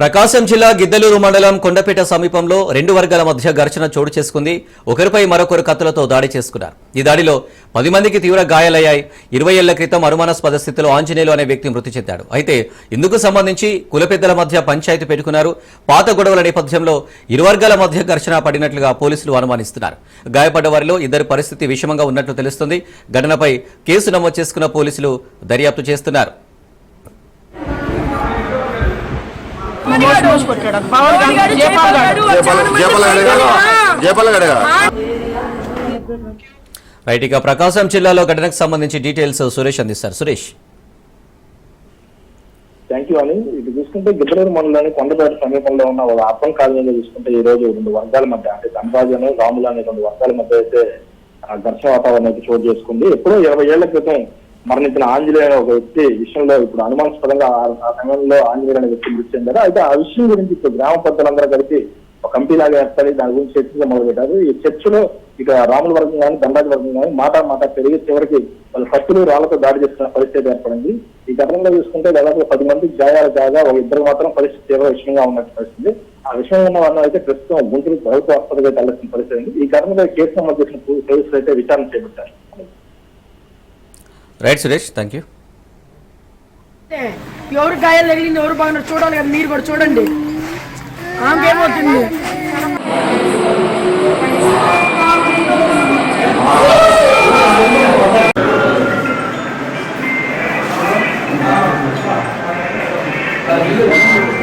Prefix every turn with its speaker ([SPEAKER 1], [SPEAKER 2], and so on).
[SPEAKER 1] ప్రకాశం జిల్లా గిద్దలూరు మండలం కొండపేట సమీపంలో రెండు వర్గాల మధ్య ఘర్షణ చోటు చేసుకుంది. ఒకరిపై మరొకరు కత్తులతో దాడి చేసుకున్నారు. ఈ దాడిలో పది మందికి తీవ్ర గాయాలయ్యాయి. ఇరవై ఏళ్ళ క్రితం అనుమానాస్పద స్థితిలో ఆంజనేయులు అనే వ్యక్తి మృతి చెందాడు. అయితే ఇందుకు సంబంధించి కుల పెద్దల మధ్య పంచాయతీ పెట్టుకున్నారు. పాత గొడవల నేపథ్యంలో ఇరు వర్గాల మధ్య ఘర్షణ పడినట్లుగా పోలీసులు అనుమానిస్తున్నారు. గాయపడ్డ వారిలో ఇద్దరి పరిస్థితి విషమంగా ఉన్నట్లు తెలుస్తుంది. ఘటనపై కేసు నమోదు చేసుకున్న పోలీసులు దర్యాప్తు చేస్తున్నారు. రైట్ ఇక ప్రకాశం జిల్లాలో ఘటనకు సంబంధించి డీటెయిల్స్ సురేష్ అందిస్తారు. సురేష్.
[SPEAKER 2] థ్యాంక్ యూ అని ఇది చూసుకుంటే గిద్దలూరు మండలంలోని కొండపేట సమీపంలో ఉన్న ఒక అర్బన్ కాలనీలో చూసుకుంటే ఈ రోజు రెండు వర్గాల మధ్య అంటే ధనరాజు రాములు అనే రెండు వర్గాల మధ్య అయితే ఆ, ఘర్షణ వాతావరణం అయితే చోటు చేసుకుంది. ఎప్పుడో ఇరవై ఏళ్ళ క్రితం మరణించిన ఆంజనేయ ఒక వ్యక్తి విషయంలో ఇప్పుడు అనుమానాస్పదంగా ఆ- ఆ సమయంలో ఆంజనేయ అనే వ్యక్తి మృతి చెందారు అయితే ఆ విషయం గురించి ఇప్పుడు గ్రామ పెద్దలందరూ కలిసి ఒక కమిటీ లాగా ఏర్పడి దాని గురించి చర్చగా మొదలుపెట్టారు. ఈ చర్చలో ఇక రాముల వర్గం కానీ దండాజి వర్గం కానీ మాట మాట పెరిగి చివరికి వాళ్ళు కత్తులు రాళ్ళతో దాడి చేస్తున్న పరిస్థితి ఏర్పడింది. ఈ ఘటనలో చూసుకుంటే దాదాపు పది మంది గాయాలు కాగా ఒక ఇద్దరు మాత్రం పరిస్థితి తీవ్ర విషయంగా ఉన్నట్టు పరిస్థితి. ఆ విషయం ఉన్న వాళ్ళు అయితే ప్రస్తుతం గుంటూరు ప్రభుత్వ ఆసుపత్రికి తరలిస్తున్న పరిస్థితి ఈ ఘటనలో కేసు నమోదు చేసిన పోలీసులు అయితే విచారణ చేపట్టారు.
[SPEAKER 1] రైట్ సురేష్ థ్యాంక్ యూ
[SPEAKER 3] ఎవరు గాయాలు తగిలింది ఎవరు బాగున్నారు చూడాలి కదా మీరు కూడా చూడండి. ఆమెకేమవుతుంది? Thank you.